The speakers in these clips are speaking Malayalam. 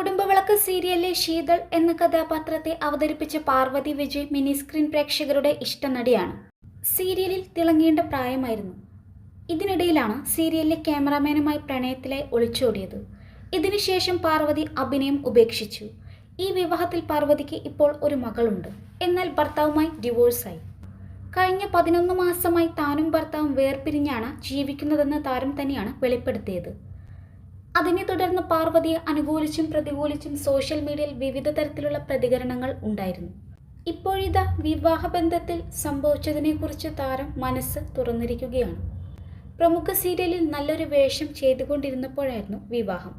കുടുംബവിളക്ക് സീരിയലിലെ ശീതൾ എന്ന കഥാപാത്രത്തെ അവതരിപ്പിച്ച പാർവതി വിജയ് മിനി സ്ക്രീൻ പ്രേക്ഷകരുടെ ഇഷ്ടനടിയാണ്. സീരിയലിൽ തിളങ്ങേണ്ട പ്രായമായിരുന്നു. ഇതിനിടയിലാണ് സീരിയലിലെ ക്യാമറാമാനുമായി പ്രണയത്തിലായി ഒളിച്ചോടിയത്. ഇതിനുശേഷം പാർവതി അഭിനയം ഉപേക്ഷിച്ചു. ഈ വിവാഹത്തിൽ പാർവതിക്ക് ഇപ്പോൾ ഒരു മകളുണ്ട്. എന്നാൽ ഭർത്താവുമായി ഡിവോഴ്സായി. കഴിഞ്ഞ പതിനൊന്ന് മാസമായി താനും ഭർത്താവും വേർപിരിഞ്ഞാണ് ജീവിക്കുന്നതെന്ന് താരം തന്നെയാണ് വെളിപ്പെടുത്തിയത്. അതിനെ തുടർന്ന് പാർവതിയെ അനുകൂലിച്ചും പ്രതികൂലിച്ചും സോഷ്യൽ മീഡിയയിൽ വിവിധ തരത്തിലുള്ള പ്രതികരണങ്ങൾ ഉണ്ടായിരുന്നു. ഇപ്പോഴിതാ വിവാഹബന്ധത്തിൽ സംഭവിച്ചതിനെക്കുറിച്ച് താരം മനസ്സ് തുറന്നിരിക്കുകയാണ്. പ്രമുഖ സീരിയലിൽ നല്ലൊരു വേഷം ചെയ്തുകൊണ്ടിരുന്നപ്പോഴായിരുന്നു വിവാഹം.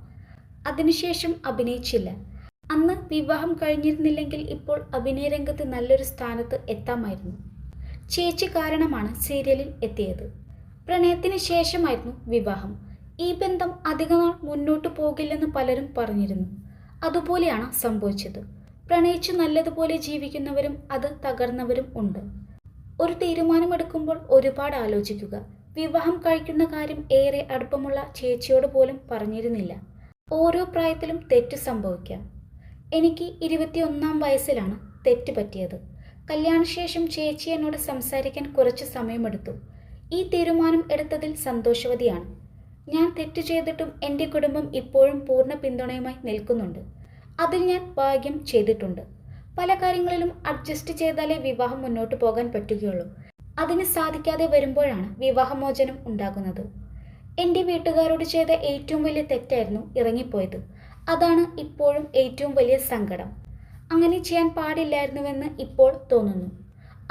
അതിനുശേഷം അഭിനയിച്ചില്ല. അന്ന് വിവാഹം കഴിഞ്ഞിരുന്നില്ലെങ്കിൽ ഇപ്പോൾ അഭിനയ രംഗത്ത് നല്ലൊരു സ്ഥാനത്ത് എത്താമായിരുന്നു. ചേച്ചി കാരണമാണ് സീരിയലിൽ എത്തിയത്. പ്രണയത്തിന് ശേഷമായിരുന്നു വിവാഹം. ഈ ബന്ധം അധികനാൾ മുന്നോട്ട് പോകില്ലെന്ന് പലരും പറഞ്ഞിരുന്നു. അതുപോലെയാണ് സംഭവിച്ചത്. പ്രണയിച്ച് നല്ലതുപോലെ ജീവിക്കുന്നവരും അത് തകർന്നവരും ഉണ്ട്. ഒരു തീരുമാനമെടുക്കുമ്പോൾ ഒരുപാട് ആലോചിക്കുക. വിവാഹം കഴിക്കുന്ന കാര്യം ഏറെ അടുപ്പമുള്ള ചേച്ചിയോട് പോലും പറഞ്ഞിരുന്നില്ല. ഓരോ പ്രായത്തിലും തെറ്റ് സംഭവിക്കാം. എനിക്ക് ഇരുപത്തിയൊന്നാം വയസ്സിലാണ് തെറ്റ് പറ്റിയത്. കല്യാണശേഷം ചേച്ചി എന്നോട് സംസാരിക്കാൻ കുറച്ച് സമയമെടുത്തു. ഈ തീരുമാനം എടുത്തതിൽ സന്തോഷവതിയാണ്. ഞാൻ തെറ്റ് ചെയ്തിട്ടും എന്റെ കുടുംബം ഇപ്പോഴും പൂർണ പിന്തുണയുമായി നിൽക്കുന്നുണ്ട്. അതിൽ ഞാൻ ഭാഗ്യം ചെയ്തിട്ടുണ്ട്. പല കാര്യങ്ങളിലും അഡ്ജസ്റ്റ് ചെയ്താലേ വിവാഹം മുന്നോട്ട് പോകാൻ പറ്റുകയുള്ളൂ. അതിന് സാധിക്കാതെ വരുമ്പോഴാണ് വിവാഹമോചനം ഉണ്ടാകുന്നത്. എന്റെ വീട്ടുകാരോട് ചെയ്ത ഏറ്റവും വലിയ തെറ്റായിരുന്നു ഇറങ്ങിപ്പോയത്. അതാണ് ഇപ്പോഴും ഏറ്റവും വലിയ സങ്കടം. അങ്ങനെ ചെയ്യാൻ പാടില്ലായിരുന്നുവെന്ന് ഇപ്പോൾ തോന്നുന്നു.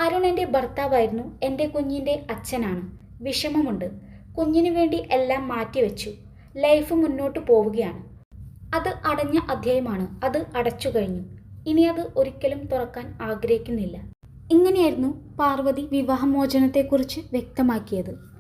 അരുൺ എന്റെ ഭർത്താവായിരുന്നു എന്റെ കുഞ്ഞിന്റെ അച്ഛനാണ്. വിഷമമുണ്ട്. കുഞ്ഞിനു വേണ്ടി എല്ലാം മാറ്റിവെച്ചു. ലൈഫ് മുന്നോട്ട് പോവുകയാണ്. അത് അടഞ്ഞ അധ്യായമാണ്. അത് അടച്ചു കഴിഞ്ഞു. ഇനി അത് ഒരിക്കലും തുറക്കാൻ ആഗ്രഹിക്കുന്നില്ല. ഇങ്ങനെയായിരുന്നു പാർവതി വിവാഹമോചനത്തെക്കുറിച്ച് വ്യക്തമാക്കിയത്.